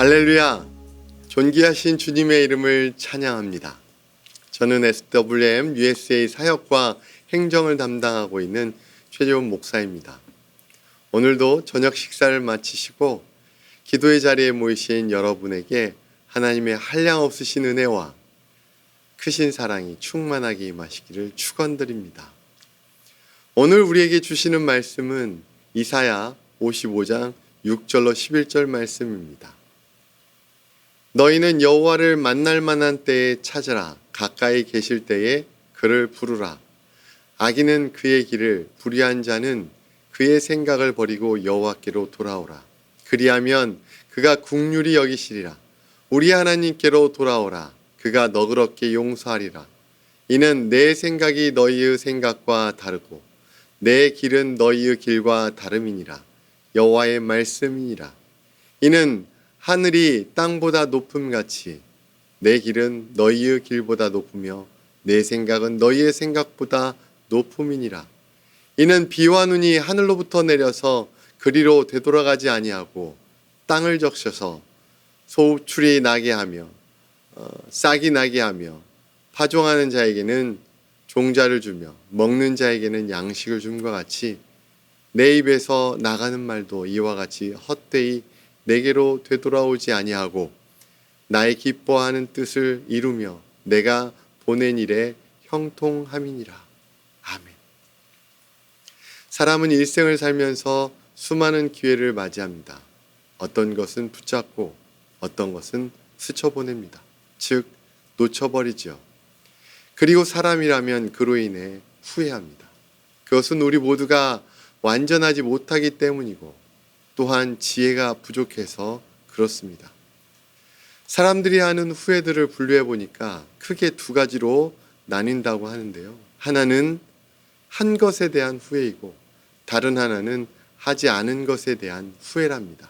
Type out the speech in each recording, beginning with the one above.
할렐루야! 존귀하신 주님의 이름을 찬양합니다. 저는 SWM USA 사역과 행정을 담당하고 있는 최재훈 목사입니다. 오늘도 저녁 식사를 마치시고 기도의 자리에 모이신 여러분에게 하나님의 한량 없으신 은혜와 크신 사랑이 충만하게 임하시기를 축원드립니다. 오늘 우리에게 주시는 말씀은 이사야 55장 6절로 11절 말씀입니다. 너희는 여호와를 만날 만한 때에 찾으라. 가까이 계실 때에 그를 부르라. 악인은 그의 길을 불의한 자는 그의 생각을 버리고 여호와께로 돌아오라. 그리하면 그가 국률이 여기시리라. 우리 하나님께로 돌아오라. 그가 너그럽게 용서하리라. 이는 내 생각이 너희의 생각과 다르고 내 길은 너희의 길과 다름이니라. 여호와의 말씀이니라. 이는 하늘이 땅보다 높음 같이 내 길은 너희의 길보다 높으며 내 생각은 너희의 생각보다 높음이니라. 이는 비와 눈이 하늘로부터 내려서 그리로 되돌아가지 아니하고 땅을 적셔서 소출이 나게 하며 어, 싹이 나게 하며 파종하는 자에게는 종자를 주며 먹는 자에게는 양식을 줌과 같이 내 입에서 나가는 말도 이와 같이 헛되이 내게로 되돌아오지 아니하고 나의 기뻐하는 뜻을 이루며 내가 보낸 일에 형통함이니라. 아멘. 사람은 일생을 살면서 수많은 기회를 맞이합니다. 어떤 것은 붙잡고 어떤 것은 스쳐보냅니다. 즉, 놓쳐버리죠. 그리고 사람이라면 그로 인해 후회합니다. 그것은 우리 모두가 완전하지 못하기 때문이고 또한 지혜가 부족해서 그렇습니다. 사람들이 하는 후회들을 분류해 보니까 크게 두 가지로 나뉜다고 하는데요. 하나는 한 것에 대한 후회이고 다른 하나는 하지 않은 것에 대한 후회랍니다.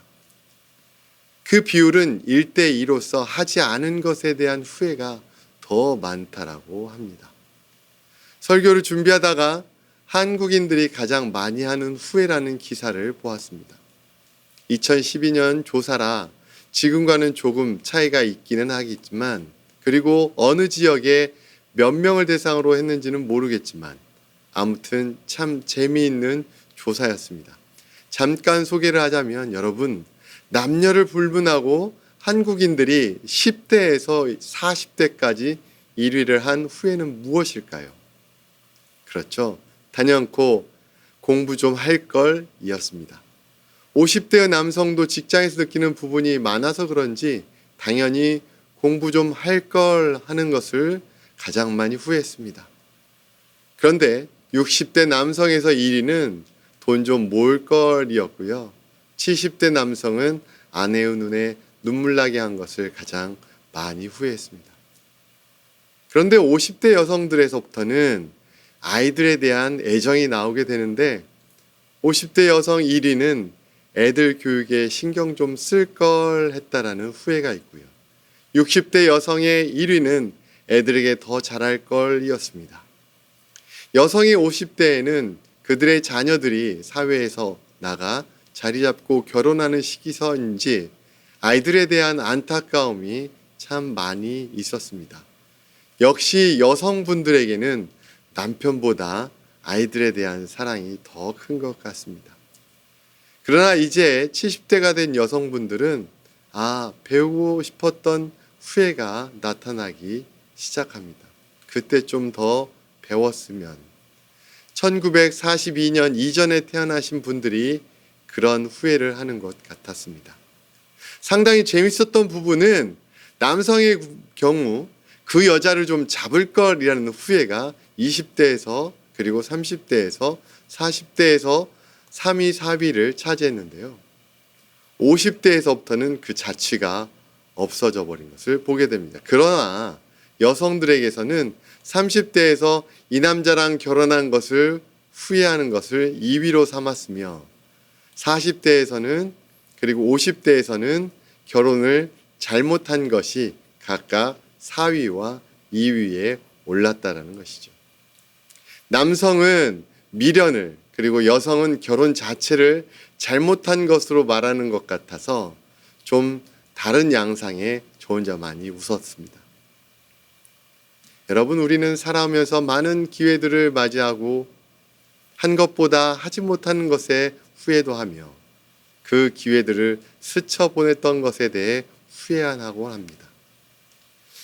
그 비율은 1대 2로서 하지 않은 것에 대한 후회가 더 많다라고 합니다. 설교를 준비하다가 한국인들이 가장 많이 하는 후회라는 기사를 보았습니다. 2012년 조사라 지금과는 조금 차이가 있기는 하겠지만 그리고 어느 지역에 몇 명을 대상으로 했는지는 모르겠지만 아무튼 참 재미있는 조사였습니다. 잠깐 소개를 하자면 여러분 남녀를 불문하고 한국인들이 10대에서 40대까지 1위를 한 후에는 무엇일까요? 그렇죠. 단연코 공부 좀 할 걸이었습니다. 50대의 남성도 직장에서 느끼는 부분이 많아서 그런지 당연히 공부 좀 할 걸 하는 것을 가장 많이 후회했습니다. 그런데 60대 남성에서 1위는 돈 좀 모을 걸이었고요. 70대 남성은 아내의 눈에 눈물 나게 한 것을 가장 많이 후회했습니다. 그런데 50대 여성들에서부터는 아이들에 대한 애정이 나오게 되는데 50대 여성 1위는 애들 교육에 신경 좀 쓸 걸 했다라는 후회가 있고요. 60대 여성의 1위는 애들에게 더 잘할 걸이었습니다. 여성이 50대에는 그들의 자녀들이 사회에서 나가 자리 잡고 결혼하는 시기서인지 아이들에 대한 안타까움이 참 많이 있었습니다. 역시 여성분들에게는 남편보다 아이들에 대한 사랑이 더 큰 것 같습니다. 그러나 이제 70대가 된 여성분들은 아, 배우고 싶었던 후회가 나타나기 시작합니다. 그때 좀 더 배웠으면. 1942년 이전에 태어나신 분들이 그런 후회를 하는 것 같았습니다. 상당히 재밌었던 부분은 남성의 경우 그 여자를 좀 잡을 걸이라는 후회가 20대에서 그리고 30대에서 40대에서 3위, 4위를 차지했는데요. 50대에서부터는 그 자취가 없어져 버린 것을 보게 됩니다. 그러나 여성들에게서는 30대에서 이 남자랑 결혼한 것을 후회하는 것을 2위로 삼았으며 40대에서는 그리고 50대에서는 결혼을 잘못한 것이 각각 4위와 2위에 올랐다라는 것이죠. 남성은 미련을 그리고 여성은 결혼 자체를 잘못한 것으로 말하는 것 같아서 좀 다른 양상에 저 혼자 많이 웃었습니다. 여러분, 우리는 살아오면서 많은 기회들을 맞이하고 한 것보다 하지 못하는 것에 후회도 하며 그 기회들을 스쳐 보냈던 것에 대해 후회하곤 합니다.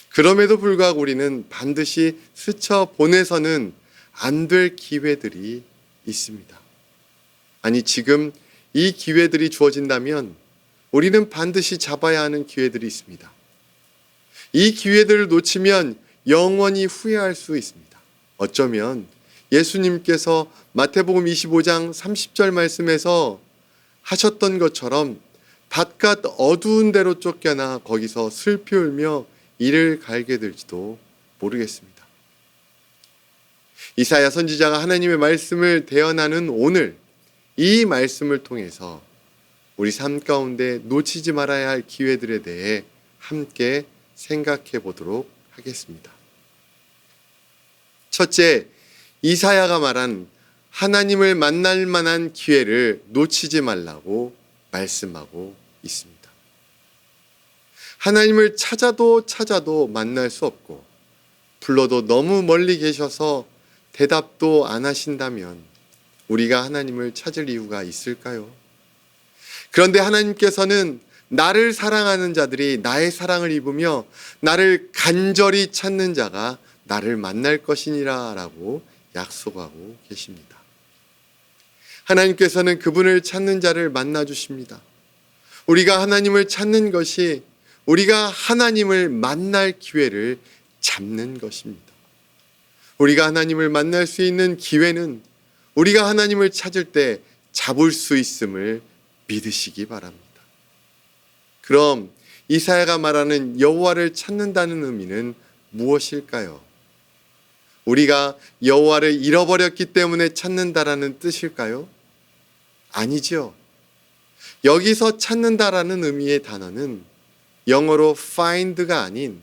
그럼에도 불구하고 우리는 반드시 스쳐 보내서는 안 될 기회들이 있습니다. 아니, 지금 이 기회들이 주어진다면 우리는 반드시 잡아야 하는 기회들이 있습니다. 이 기회들을 놓치면 영원히 후회할 수 있습니다. 어쩌면 예수님께서 마태복음 25장 30절 말씀에서 하셨던 것처럼 바깥 어두운 데로 쫓겨나 거기서 슬피 울며 이를 갈게 될지도 모르겠습니다. 이사야 선지자가 하나님의 말씀을 대언하는 오늘 이 말씀을 통해서 우리 삶 가운데 놓치지 말아야 할 기회들에 대해 함께 생각해 보도록 하겠습니다. 첫째, 이사야가 말한 하나님을 만날 만한 기회를 놓치지 말라고 말씀하고 있습니다. 하나님을 찾아도 찾아도 만날 수 없고 불러도 너무 멀리 계셔서 대답도 안 하신다면 우리가 하나님을 찾을 이유가 있을까요? 그런데 하나님께서는 나를 사랑하는 자들이 나의 사랑을 입으며 나를 간절히 찾는 자가 나를 만날 것이니라 라고 약속하고 계십니다. 하나님께서는 그분을 찾는 자를 만나 주십니다. 우리가 하나님을 찾는 것이 우리가 하나님을 만날 기회를 잡는 것입니다. 우리가 하나님을 만날 수 있는 기회는 우리가 하나님을 찾을 때 잡을 수 있음을 믿으시기 바랍니다. 그럼 이사야가 말하는 여호와를 찾는다는 의미는 무엇일까요? 우리가 여호와를 잃어버렸기 때문에 찾는다라는 뜻일까요? 아니죠. 여기서 찾는다라는 의미의 단어는 영어로 find가 아닌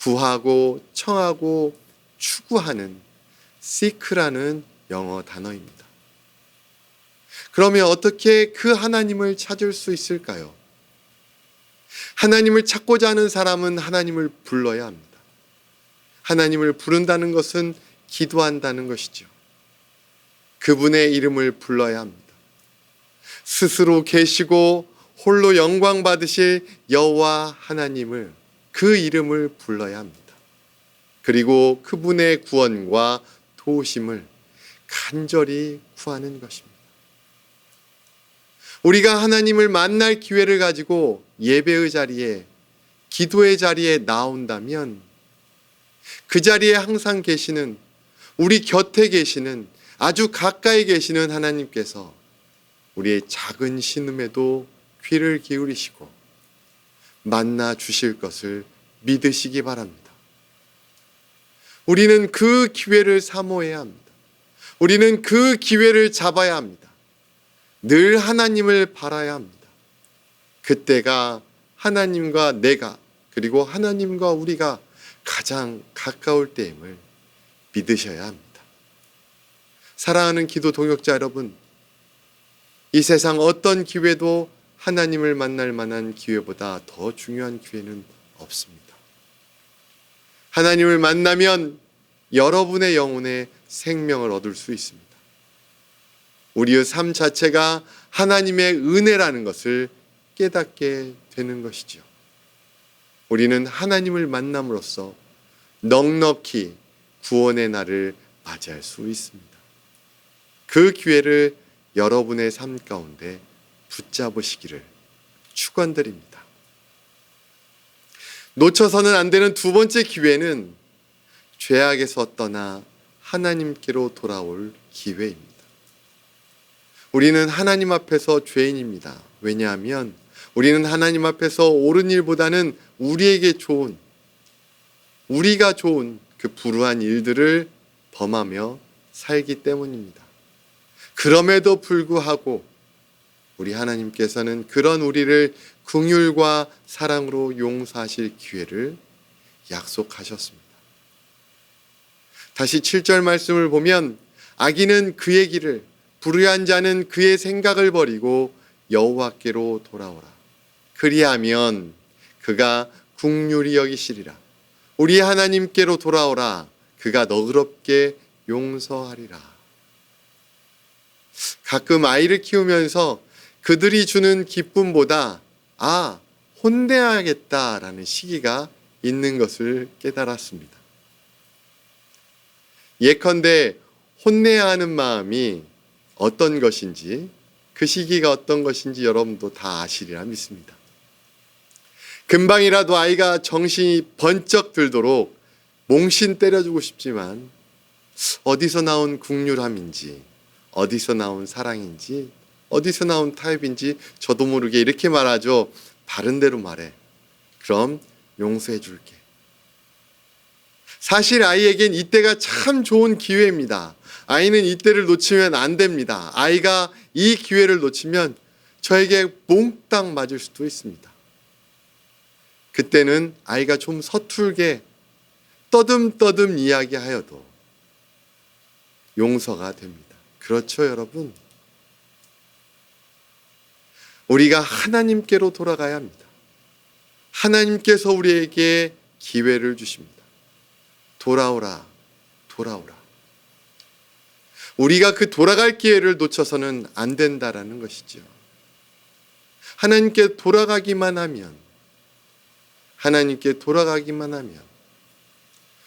구하고 청하고 추구하는 seek라는 영어 단어입니다. 그러면 어떻게 그 하나님을 찾을 수 있을까요? 하나님을 찾고자 하는 사람은 하나님을 불러야 합니다. 하나님을 부른다는 것은 기도한다는 것이죠. 그분의 이름을 불러야 합니다. 스스로 계시고 홀로 영광 받으실 여호와 하나님을 그 이름을 불러야 합니다. 그리고 그분의 구원과 도우심을 간절히 구하는 것입니다. 우리가 하나님을 만날 기회를 가지고 예배의 자리에 기도의 자리에 나온다면 그 자리에 항상 계시는 우리 곁에 계시는 아주 가까이 계시는 하나님께서 우리의 작은 신음에도 귀를 기울이시고 만나 주실 것을 믿으시기 바랍니다. 우리는 그 기회를 사모해야 합니다. 우리는 그 기회를 잡아야 합니다. 늘 하나님을 바라야 합니다. 그때가 하나님과 내가 그리고 하나님과 우리가 가장 가까울 때임을 믿으셔야 합니다. 사랑하는 기도 동역자 여러분, 이 세상 어떤 기회도 하나님을 만날 만한 기회보다 더 중요한 기회는 없습니다. 하나님을 만나면 여러분의 영혼에 생명을 얻을 수 있습니다. 우리의 삶 자체가 하나님의 은혜라는 것을 깨닫게 되는 것이죠. 우리는 하나님을 만남으로써 넉넉히 구원의 날을 맞이할 수 있습니다. 그 기회를 여러분의 삶 가운데 붙잡으시기를 축원드립니다. 놓쳐서는 안 되는 두 번째 기회는 죄악에서 떠나 하나님께로 돌아올 기회입니다. 우리는 하나님 앞에서 죄인입니다. 왜냐하면 우리는 하나님 앞에서 옳은 일보다는 우리에게 좋은, 우리가 좋은 그 불우한 일들을 범하며 살기 때문입니다. 그럼에도 불구하고 우리 하나님께서는 그런 우리를 긍휼과 사랑으로 용서하실 기회를 약속하셨습니다. 다시 7절 말씀을 보면 악인은 그의 길을 불의한 자는 그의 생각을 버리고 여호와께로 돌아오라. 그리하면 그가 국률이 여기시리라. 우리 하나님께로 돌아오라. 그가 너그럽게 용서하리라. 가끔 아이를 키우면서 그들이 주는 기쁨보다 아, 혼내야겠다라는 시기가 있는 것을 깨달았습니다. 예컨대 혼내야 하는 마음이 어떤 것인지 그 시기가 어떤 것인지 여러분도 다 아시리라 믿습니다. 금방이라도 아이가 정신이 번쩍 들도록 몽신 때려주고 싶지만 어디서 나온 국률함인지 어디서 나온 사랑인지 어디서 나온 타협인지 저도 모르게 이렇게 말하죠. 바른 대로 말해. 그럼 용서해 줄게. 사실 아이에겐 이때가 참 좋은 기회입니다. 아이는 이때를 놓치면 안 됩니다. 아이가 이 기회를 놓치면 저에게 몽땅 맞을 수도 있습니다. 그때는 아이가 좀 서툴게 떠듬떠듬 이야기하여도 용서가 됩니다. 그렇죠, 여러분? 우리가 하나님께로 돌아가야 합니다. 하나님께서 우리에게 기회를 주십니다. 돌아오라, 돌아오라. 우리가 그 돌아갈 기회를 놓쳐서는 안 된다라는 것이죠. 하나님께 돌아가기만 하면, 하나님께 돌아가기만 하면,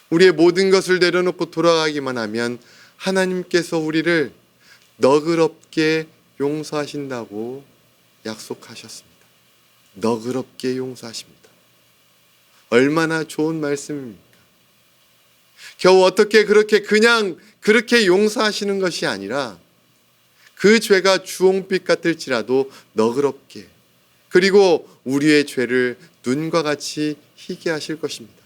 우리의 모든 것을 내려놓고 돌아가기만 하면 하나님께서 우리를 너그럽게 용서하신다고 약속하셨습니다. 너그럽게 용서하십니다. 얼마나 좋은 말씀입니까? 겨우 어떻게 그렇게 그냥 그렇게 용서하시는 것이 아니라 그 죄가 주홍빛 같을지라도 너그럽게 그리고 우리의 죄를 눈과 같이 희게 하실 것입니다.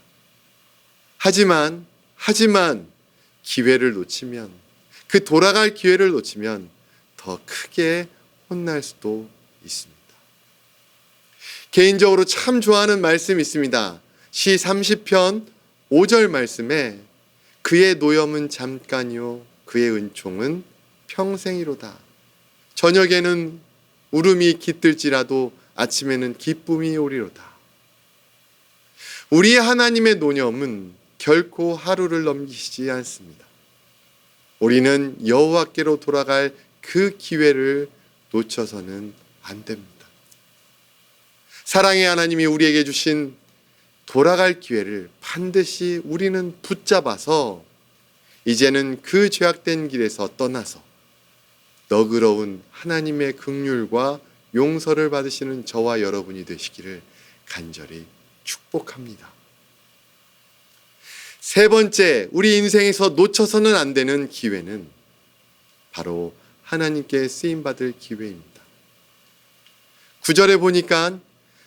하지만 하지만 기회를 놓치면 그 돌아갈 기회를 놓치면 더 크게 혼날 수도 있습니다. 개인적으로 참 좋아하는 말씀이 있습니다. 시 30편 5절 말씀에 그의 노염은 잠깐이요 그의 은총은 평생이로다. 저녁에는 울음이 깃들지라도 아침에는 기쁨이 오리로다. 우리 하나님의 노념은 결코 하루를 넘기시지 않습니다. 우리는 여호와께로 돌아갈 그 기회를 놓쳐서는 안 됩니다. 사랑의 하나님이 우리에게 주신 돌아갈 기회를 반드시 우리는 붙잡아서 이제는 그 죄악된 길에서 떠나서 너그러운 하나님의 긍휼과 용서를 받으시는 저와 여러분이 되시기를 간절히 축복합니다. 세 번째, 우리 인생에서 놓쳐서는 안 되는 기회는 바로 하나님께 쓰임 받을 기회입니다. 구절에 보니까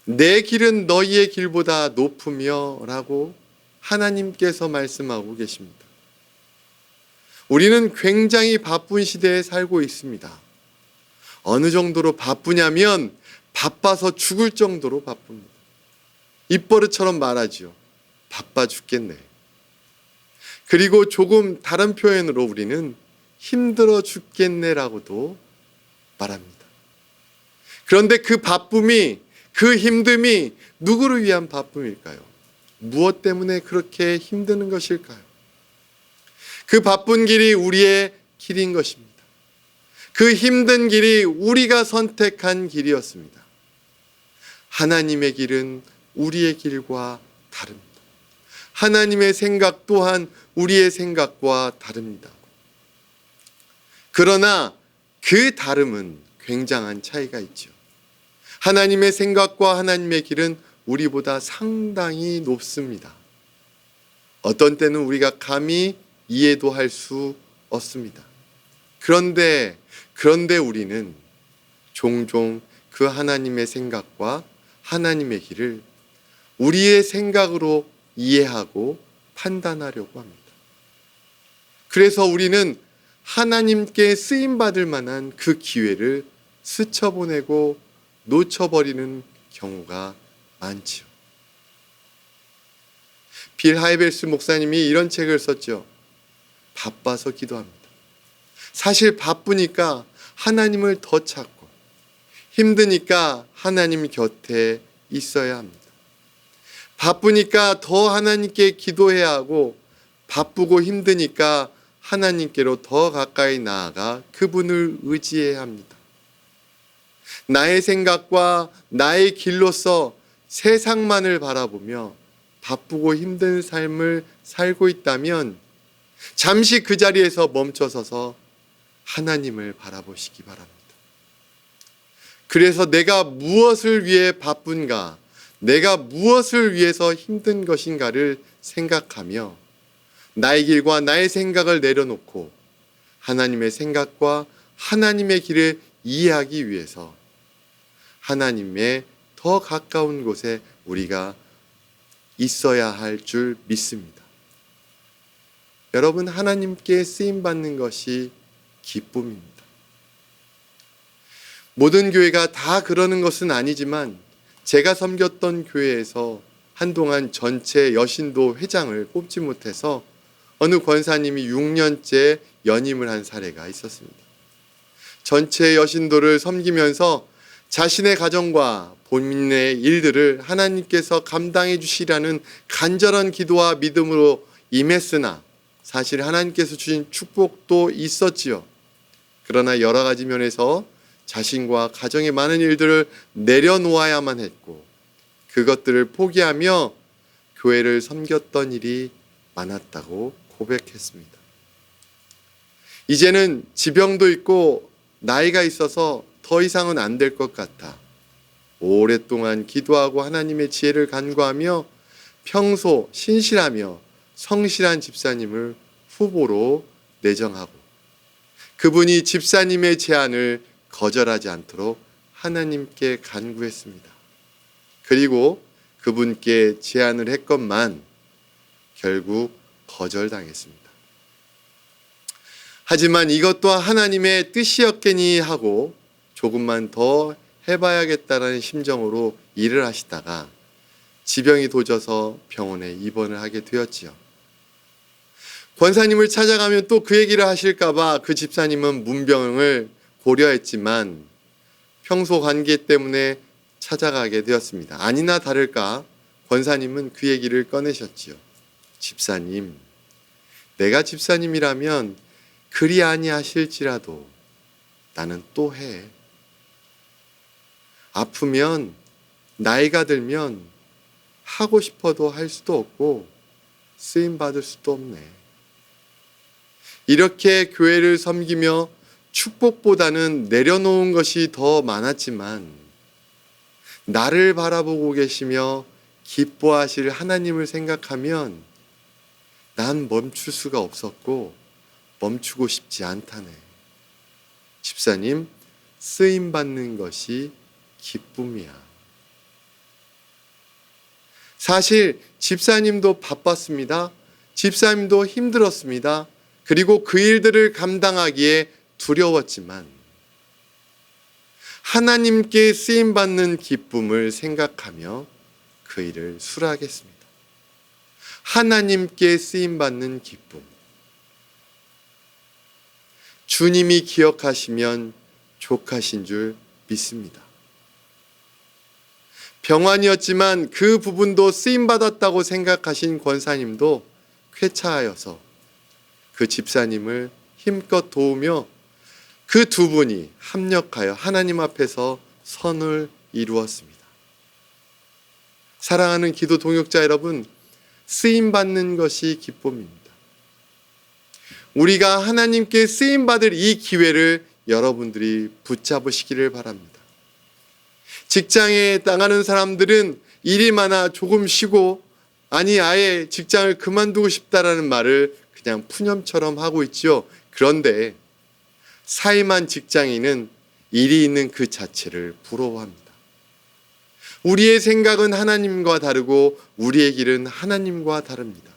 내 길은 너희의 길보다 높으며 라고 하나님께서 말씀하고 계십니다. 우리는 굉장히 바쁜 시대에 살고 있습니다. 어느 정도로 바쁘냐면 바빠서 죽을 정도로 바쁩니다. 입버릇처럼 말하지요. 바빠 죽겠네. 그리고 조금 다른 표현으로 우리는 힘들어 죽겠네라고도 말합니다. 그런데 그 바쁨이, 그 힘듦이 누구를 위한 바쁨일까요? 무엇 때문에 그렇게 힘드는 것일까요? 그 바쁜 길이 우리의 길인 것입니다. 그 힘든 길이 우리가 선택한 길이었습니다. 하나님의 길은 우리의 길과 다릅니다. 하나님의 생각 또한 우리의 생각과 다릅니다. 그러나 그 다름은 굉장한 차이가 있죠. 하나님의 생각과 하나님의 길은 우리보다 상당히 높습니다. 어떤 때는 우리가 감히 이해도 할 수 없습니다. 그런데, 그런데 우리는 종종 그 하나님의 생각과 하나님의 길을 우리의 생각으로 이해하고 판단하려고 합니다. 그래서 우리는 하나님께 쓰임 받을 만한 그 기회를 스쳐보내고 놓쳐버리는 경우가 많지요. 빌 하이벨스 목사님이 이런 책을 썼죠. 바빠서 기도합니다. 사실 바쁘니까 하나님을 더 찾고 힘드니까 하나님 곁에 있어야 합니다. 바쁘니까 더 하나님께 기도해야 하고 바쁘고 힘드니까 하나님께로 더 가까이 나아가 그분을 의지해야 합니다. 나의 생각과 나의 길로서 세상만을 바라보며 바쁘고 힘든 삶을 살고 있다면 잠시 그 자리에서 멈춰서서 하나님을 바라보시기 바랍니다. 그래서 내가 무엇을 위해 바쁜가, 내가 무엇을 위해서 힘든 것인가를 생각하며 나의 길과 나의 생각을 내려놓고 하나님의 생각과 하나님의 길을 이해하기 위해서 하나님의 더 가까운 곳에 우리가 있어야 할 줄 믿습니다. 여러분, 하나님께 쓰임 받는 것이 기쁨입니다. 모든 교회가 다 그러는 것은 아니지만 제가 섬겼던 교회에서 한동안 전체 여신도 회장을 뽑지 못해서 어느 권사님이 6년째 연임을 한 사례가 있었습니다. 전체 여신도를 섬기면서 자신의 가정과 본인의 일들을 하나님께서 감당해 주시라는 간절한 기도와 믿음으로 임했으나 사실 하나님께서 주신 축복도 있었지요. 그러나 여러 가지 면에서 자신과 가정의 많은 일들을 내려놓아야만 했고 그것들을 포기하며 교회를 섬겼던 일이 많았다고 고백했습니다. 이제는 지병도 있고 나이가 있어서 더 이상은 안 될 것 같아. 오랫동안 기도하고 하나님의 지혜를 간구하며 평소 신실하며 성실한 집사님을 후보로 내정하고 그분이 집사님의 제안을 거절하지 않도록 하나님께 간구했습니다. 그리고 그분께 제안을 했건만 결국 거절당했습니다. 하지만 이것 또한 하나님의 뜻이었겠니 하고 조금만 더 해봐야겠다라는 심정으로 일을 하시다가 지병이 도져서 병원에 입원을 하게 되었지요. 권사님을 찾아가면 또 그 얘기를 하실까봐 그 집사님은 문병을 고려했지만 평소 관계 때문에 찾아가게 되었습니다. 아니나 다를까 권사님은 그 얘기를 꺼내셨지요. 집사님, 내가 집사님이라면 그리 아니하실지라도 나는 또 해. 아프면 나이가 들면 하고 싶어도 할 수도 없고 쓰임 받을 수도 없네. 이렇게 교회를 섬기며 축복보다는 내려놓은 것이 더 많았지만 나를 바라보고 계시며 기뻐하실 하나님을 생각하면 난 멈출 수가 없었고 멈추고 싶지 않다네. 집사님, 쓰임 받는 것이 기쁨이야. 사실 집사님도 바빴습니다. 집사님도 힘들었습니다. 그리고 그 일들을 감당하기에 두려웠지만 하나님께 쓰임 받는 기쁨을 생각하며 그 일을 수락했습니다. 하나님께 쓰임 받는 기쁨. 주님이 기억하시면 족하신 줄 믿습니다. 병환이었지만 그 부분도 쓰임 받았다고 생각하신 권사님도 쾌차하여서 그 집사님을 힘껏 도우며 그 두 분이 합력하여 하나님 앞에서 선을 이루었습니다. 사랑하는 기도 동역자 여러분, 쓰임 받는 것이 기쁨입니다. 우리가 하나님께 쓰임 받을 이 기회를 여러분들이 붙잡으시기를 바랍니다. 직장에 나가는 사람들은 일이 많아 조금 쉬고 아니 아예 직장을 그만두고 싶다라는 말을 그냥 푸념처럼 하고 있지요. 그런데 사임한 직장인은 일이 있는 그 자체를 부러워합니다. 우리의 생각은 하나님과 다르고 우리의 길은 하나님과 다릅니다.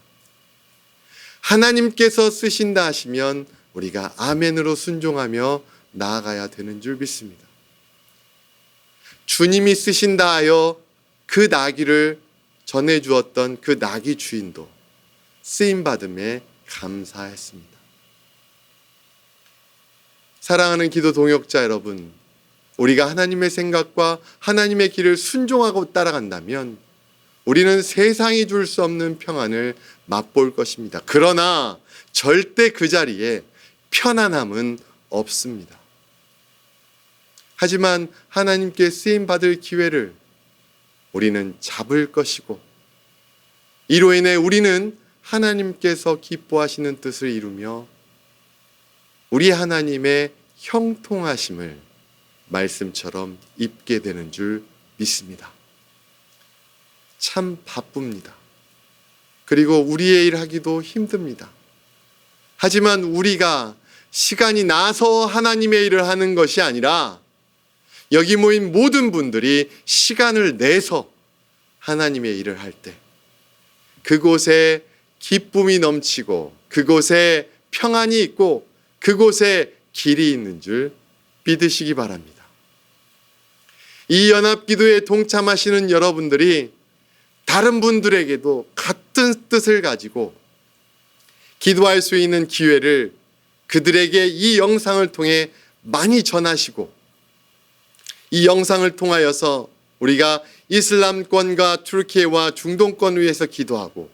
하나님께서 쓰신다 하시면 우리가 아멘으로 순종하며 나아가야 되는 줄 믿습니다. 주님이 쓰신다 하여 그 나귀를 전해 주었던 그 나귀 주인도 쓰임 받음에 감사했습니다. 사랑하는 기도 동역자 여러분, 우리가 하나님의 생각과 하나님의 길을 순종하고 따라간다면 우리는 세상이 줄 수 없는 평안을 맛볼 것입니다. 그러나 절대 그 자리에 편안함은 없습니다. 하지만 하나님께 쓰임 받을 기회를 우리는 잡을 것이고 이로 인해 우리는 하나님께서 기뻐하시는 뜻을 이루며 우리 하나님의 형통하심을 말씀처럼 입게 되는 줄 믿습니다. 참 바쁩니다. 그리고 우리의 일 하기도 힘듭니다. 하지만 우리가 시간이 나서 하나님의 일을 하는 것이 아니라 여기 모인 모든 분들이 시간을 내서 하나님의 일을 할 때 그곳에 기쁨이 넘치고 그곳에 평안이 있고 그곳에 길이 있는 줄 믿으시기 바랍니다. 이 연합 기도에 동참하시는 여러분들이 다른 분들에게도 같은 뜻을 가지고 기도할 수 있는 기회를 그들에게 이 영상을 통해 많이 전하시고 이 영상을 통하여서 우리가 이슬람권과 투르키예와 중동권 위해서 기도하고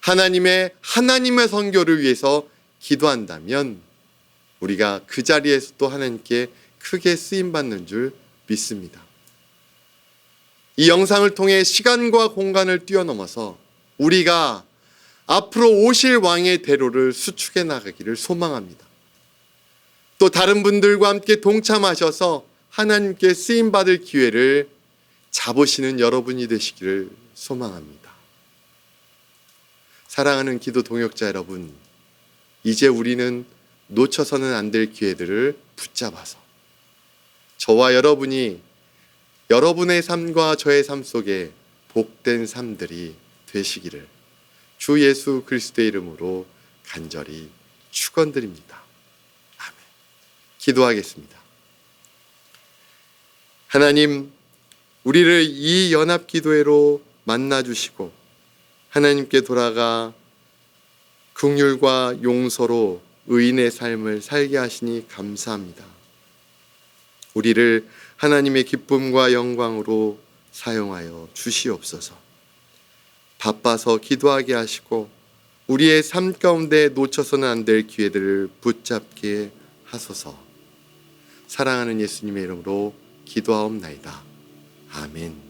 하나님의 하나님의 선교를 위해서 기도한다면 우리가 그 자리에서 또 하나님께 크게 쓰임 받는 줄 믿습니다. 이 영상을 통해 시간과 공간을 뛰어넘어서 우리가 앞으로 오실 왕의 대로를 수축해 나가기를 소망합니다. 또 다른 분들과 함께 동참하셔서 하나님께 쓰임 받을 기회를 잡으시는 여러분이 되시기를 소망합니다. 사랑하는 기도 동역자 여러분, 이제 우리는 놓쳐서는 안 될 기회들을 붙잡아서 저와 여러분이 여러분의 삶과 저의 삶 속에 복된 삶들이 되시기를 주 예수 그리스도의 이름으로 간절히 축원드립니다. 아멘. 기도하겠습니다. 하나님, 우리를 이 연합 기도회로 만나 주시고 하나님께 돌아가 긍휼과 용서로 의인의 삶을 살게 하시니 감사합니다. 우리를 하나님의 기쁨과 영광으로 사용하여 주시옵소서. 바빠서 기도하게 하시고 우리의 삶 가운데 놓쳐서는 안 될 기회들을 붙잡게 하소서. 사랑하는 예수님의 이름으로 기도하옵나이다. 아멘.